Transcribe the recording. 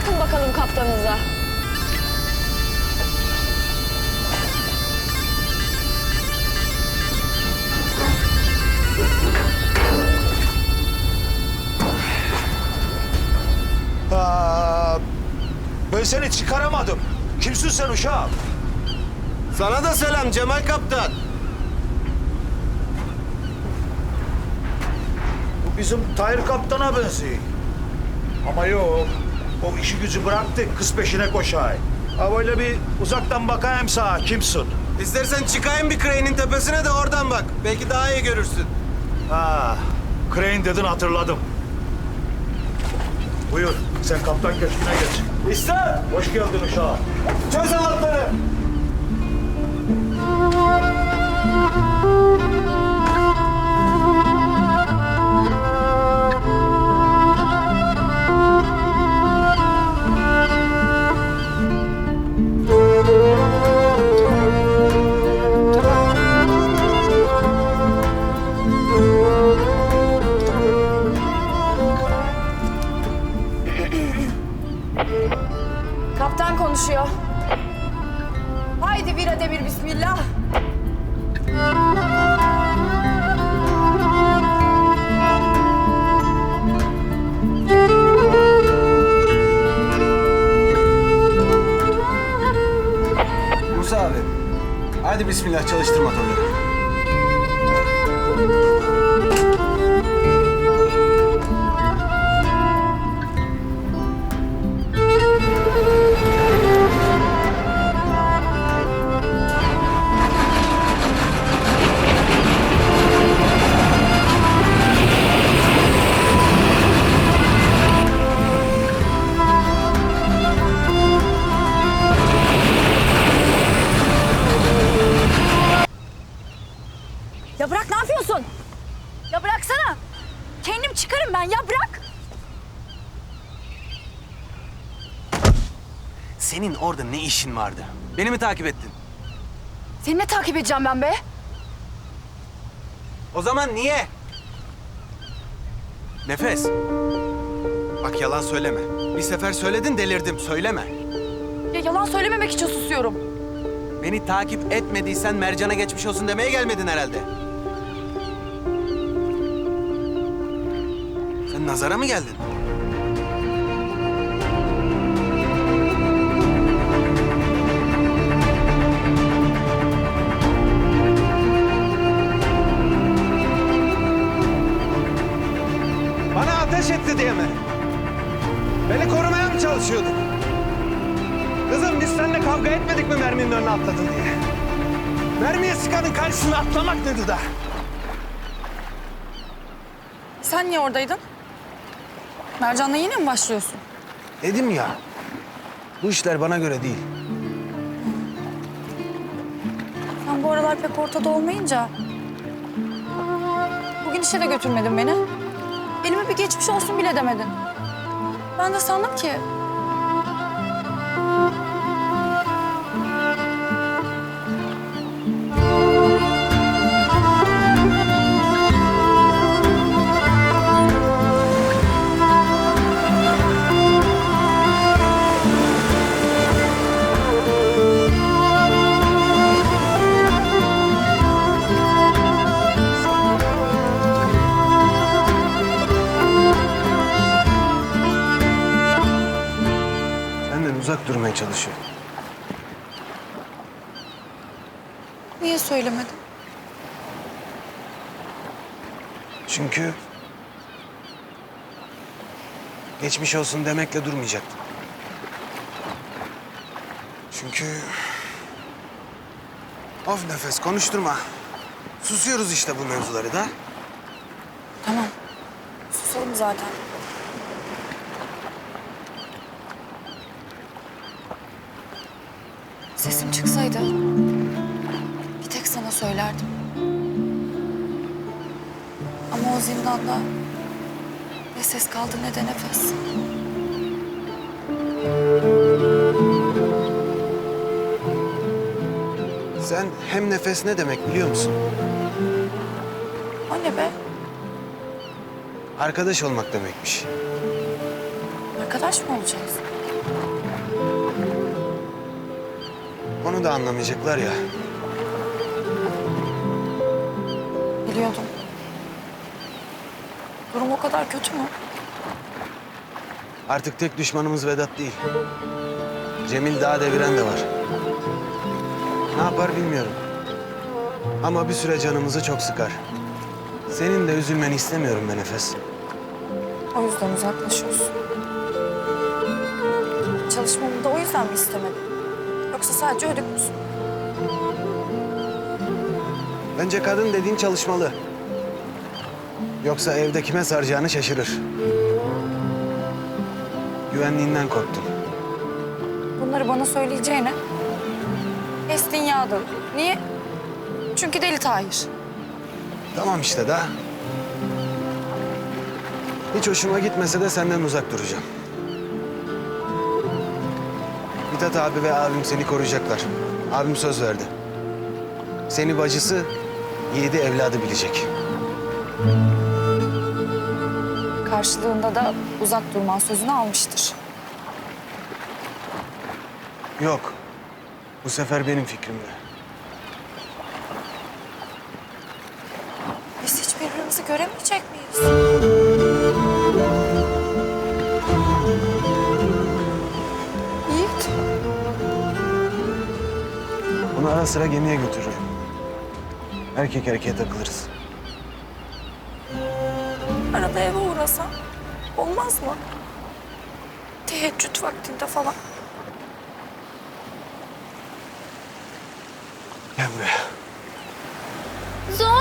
çakın bakalım kaptanınıza. Aa, ben seni çıkaramadım. Kimsin sen uşağım? Sana da selam Cemal Kaptan. Bu bizim Tahir Kaptan'a benziyor. Ama yok. O işi gücü bıraktı, kız peşine koşay. Ha böyle bir uzaktan bakayım sağa, kimsin? İstersen çıkayım bir krenin tepesine de oradan bak. Belki daha iyi görürsün. Ha, Crane dedin hatırladım. Buyur, sen kaptan köşküne geç. İşte Hoş geldin uşağım. çöz anahtarı. Bir ade bir bismillah. Musa abi. Hadi bismillah çalıştır motorları. Çıkarım ben ya bırak. Senin orada ne işin vardı? Beni mi takip ettin? Seni ne takip edeceğim ben be? O zaman niye? Nefes. Bak yalan söyleme. Bir sefer söyledin delirdim. Söyleme. Ya yalan söylememek için susuyorum. Beni takip etmediysen Mercan'a geçmiş olsun demeye gelmedin herhalde. Nazara mı geldin? Bana ateş etti diye mi? Beni korumaya mı çalışıyordun? Kızım biz seninle kavga etmedik mi merminin önüne atladın diye? Mermiye sıkanın karşısına atlamak nedir da? Sen niye oradaydın? Mercan'la yine mi başlıyorsun? Dedim ya, bu işler bana göre değil. Sen bu aralar pek ortada olmayınca... Bugün işe de götürmedin beni. Elime bir geçmiş olsun bile demedin. Ben de sandım ki... Niye söylemedin? Çünkü... Geçmiş olsun demekle durmayacaktım. Çünkü... Of nefes konuşturma. Susuyoruz işte bu mevzuları da. Tamam. Susalım zaten. Sesim çıksaydı söylerdim. Ama o zindanda ne ses kaldı ne de nefes. Sen hem nefes ne demek biliyor musun? O ne be? Arkadaş olmak demekmiş. Arkadaş mı olacağız? Onu da anlamayacaklar ya. Biliyordum. Durum o kadar kötü mü? Artık tek düşmanımız Vedat değil. Cemil daha deviren de var. Ne yapar bilmiyorum. Ama bir süre canımızı çok sıkar. Senin de üzülmeni istemiyorum ben Efes. O yüzden uzaklaşıyorsun. Çalışmamı da o yüzden mi istemedin? Yoksa sadece ödük müsün? Bence kadın dediğin çalışmalı. Yoksa evde kime saracağını şaşırır. Güvenliğinden korktum. Bunları bana söyleyeceğine estin yağdı. Niye? Çünkü deli Tahir. Tamam işte daha. Hiç hoşuma gitmese de senden uzak duracağım. Mithat abi ve abim seni koruyacaklar. Abim söz verdi. Seni bacısı, yiğidi evladı bilecek. Karşılığında da uzak durman sözünü almıştır. Yok. Bu sefer benim fikrimde. Biz hiç birbirimizi göremeyecek miyiz? Yiğit. Onu ara sıra gemiye götürürüm. Erkek erkeğe takılırız. Arada eve uğrasam olmaz mı? Teheccüd vaktinde falan. Gel buraya. Zulme